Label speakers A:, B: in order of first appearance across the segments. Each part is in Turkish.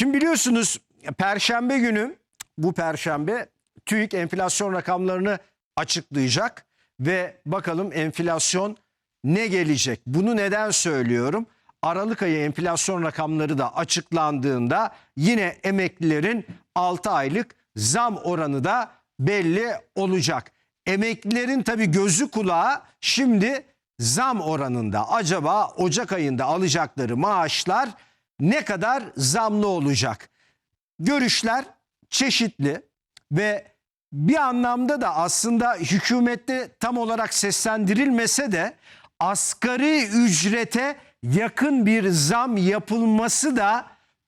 A: Şimdi biliyorsunuz perşembe günü bu perşembe TÜİK enflasyon rakamlarını açıklayacak ve bakalım enflasyon ne gelecek? Bunu neden söylüyorum? Aralık ayı enflasyon rakamları da açıklandığında yine emeklilerin 6 aylık zam oranı da belli olacak. Emeklilerin tabii gözü kulağı şimdi zam oranında. Acaba Ocak ayında alacakları maaşlar ne kadar zamlı olacak? Görüşler çeşitli ve bir anlamda da aslında hükümette tam olarak seslendirilmese de asgari ücrete yakın bir zam yapılması da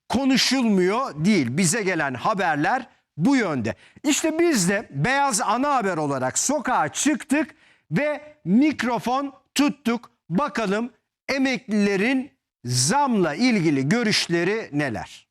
A: konuşulmuyor değil. Bize gelen haberler bu yönde. İşte biz de Beyaz Ana Haber olarak sokağa çıktık ve mikrofon tuttuk. Bakalım emeklilerin zamla ilgili görüşleri neler?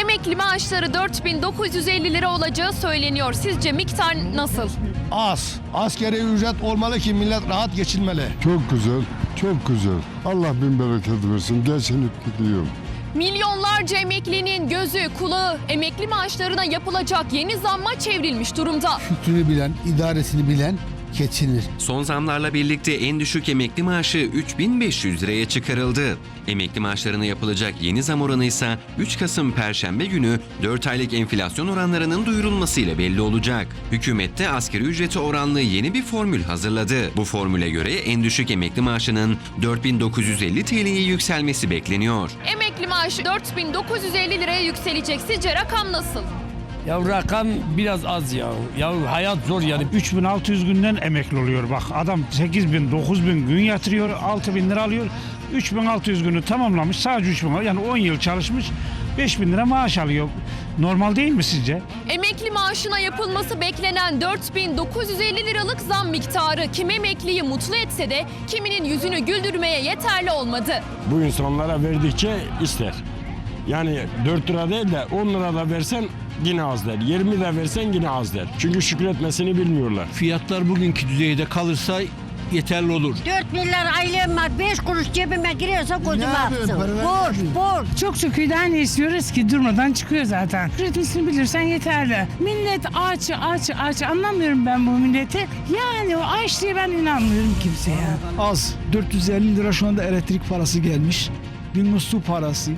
B: Emekli maaşları 4950 lira olacağı söyleniyor. Sizce miktar nasıl?
C: Az. Askeri ücret olmalı ki millet rahat geçinmeli.
D: Çok güzel, çok güzel. Allah bin bereket versin. Geçinip gidiyorum.
B: Milyonlarca emeklinin gözü, kulağı emekli maaşlarına yapılacak yeni zamma çevrilmiş durumda.
E: Kültürü bilen, idaresini bilen geçinir.
F: Son zamlarla birlikte en düşük emekli maaşı 3500 liraya çıkarıldı. Emekli maaşlarına yapılacak yeni zam oranı ise 3 Kasım Perşembe günü 4 aylık enflasyon oranlarının duyurulmasıyla belli olacak. Hükümette asgari ücreti oranlı yeni bir formül hazırladı. Bu formüle göre en düşük emekli maaşının 4950 TL'ye yükselmesi bekleniyor.
B: Emekli maaşı 4950 liraya yükselecek. Sizce rakam nasıl?
G: Ya rakam biraz az ya. Ya hayat zor yani. 3600 günden emekli oluyor bak. Adam 8000 9000 gün yatırıyor. 6000 lira alıyor. 3600 günü tamamlamış. Sadece 3000 yani 10 yıl çalışmış. 5000 lira maaş alıyor. Normal değil mi sizce?
B: Emekli maaşına yapılması beklenen 4950 liralık zam miktarı kim emekliyi mutlu etse de kiminin yüzünü güldürmeye yeterli olmadı.
H: bu insanlara verdikçe ister. Yani 4 lira değil de 10 lira da versen yine az der. 20 lira versen yine az der. Çünkü şükretmesini bilmiyorlar.
I: Fiyatlar bugünkü düzeyde kalırsa yeterli olur.
J: 4 milyar aylığım var. 5 kuruş cebime giriyorsa gözüme.
E: Para
J: Borç, borç.
K: Çok şükür daha ne istiyoruz ki durmadan çıkıyor zaten. Üretmesini bilirsen yeterli. Millet aç aç aç anlamıyorum ben bu milleti. Yani o aç diye ben inanmıyorum kimseye.
E: Az. 450 lira şu anda elektrik parası gelmiş. Bir muslu parası,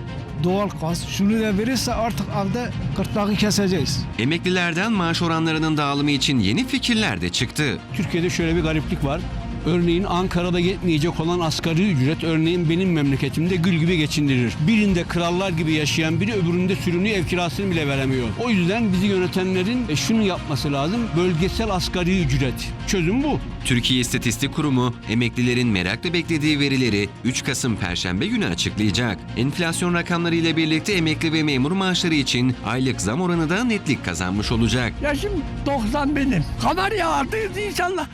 E: doğal gaz. Şunu da verirse artık evde gırtlağı keseceğiz.
F: Emeklilerden maaş oranlarının dağılımı için yeni fikirler de çıktı.
I: Türkiye'de şöyle bir gariplik var. Örneğin Ankara'da yetmeyecek olan asgari ücret örneğin benim memleketimde gül gibi geçindirir. Birinde krallar gibi yaşayan biri öbüründe sürünüyor ev kirasını bile veremiyor. O yüzden bizi yönetenlerin e, şunu yapması lazım. Bölgesel asgari ücret. Çözüm bu.
F: Türkiye İstatistik Kurumu emeklilerin merakla beklediği verileri 3 Kasım Perşembe günü açıklayacak. Enflasyon rakamları ile birlikte emekli ve memur maaşları için aylık zam oranı da netlik kazanmış olacak.
G: Yaşım 90 benim. Kadar ya artık inşallah